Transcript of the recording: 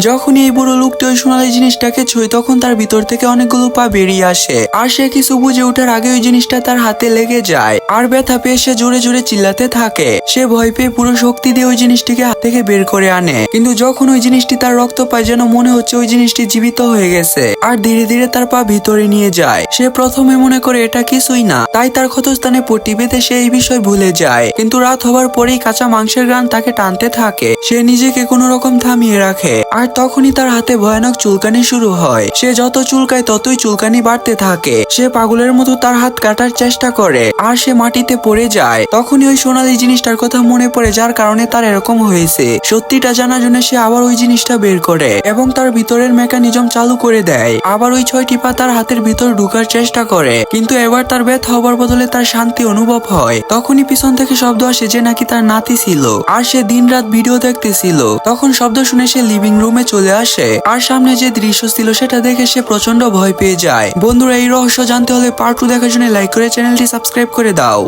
যখনই এই বুড়ো লোকটি ওই সোনালী জিনিসটাকে ছুঁয় তখন তার ভিতর থেকে অনেকগুলো পা বেরিয়ে আসে। আর সে কিছু বুঝে ওঠার আগে ওই জিনিসটা তার হাতে লেগে যায়। আর ব্যথা পেয়ে সে জোরে জোরে চিল্লাতে থাকে। সে ভয় পেয়ে পুরো শক্তি দিয়ে ওই জিনিসটিকে হাত থেকে বের করে আনে। কিন্তু যখন ওই জিনিসটি তার রক্ত পায় যেন মনে হচ্ছে ওই জিনিসটি জীবিত হয়ে গেছে। আর ধীরে ধীরে তার পা ভিতরে নিয়ে যায়। সে প্রথমে মনে করে এটা কিছুই না। তাই তার ক্ষতস্থানে পটি বেঁধে সে এই বিষয় ভুলে যায়। কিন্তু রাত হবার পরেই কাঁচা মাংসের গান তাকে টানতে থাকে। সে নিজেকে কোনো রকম থামিয়ে রাখে। আর তখনই তার হাতে ভয়ানক চুলকানি শুরু হয়। সে যত চুলকায় ততই চুলকানি বাড়তে থাকে। সে পাগলের মতো তার হাত কাটার চেষ্টা করে আর সে মাটিতে পড়ে যায়। তখনই ওই সোনালী জিনিসটার কথা মনে পড়ে যার কারণে তার এরকম হয়েছে। সত্যিটা জানার জন্য সে আবার ওই জিনিসটা বের করে এবং তার ভিতরের মেকানিজম চালু করে দেয়। আবার ওই ছয়টি পা তার হাতের ভিতর ঢুকার চেষ্টা করে। কিন্তু এবার তার ব্যথা হবার বদলে তার শান্তি অনুভব হয়। তখনই পিছন থেকে শব্দ আসে যে নাকি তার নাতি ছিল। আর সে দিনরাত ভিডিও দেখতেছিল। তখন শব্দ শুনে সে লিভিং রুমে চলে আসে। আর সামনে যে দৃশ্য ছিল সেটা দেখে সে প্রচণ্ড ভয় পেয়ে যায়। বন্ধুরা, এই রহস্য জানতে হলে পার্ট টু দেখার জন্য লাইক করে চ্যানেলটি সাবস্ক্রাইব করে দাও।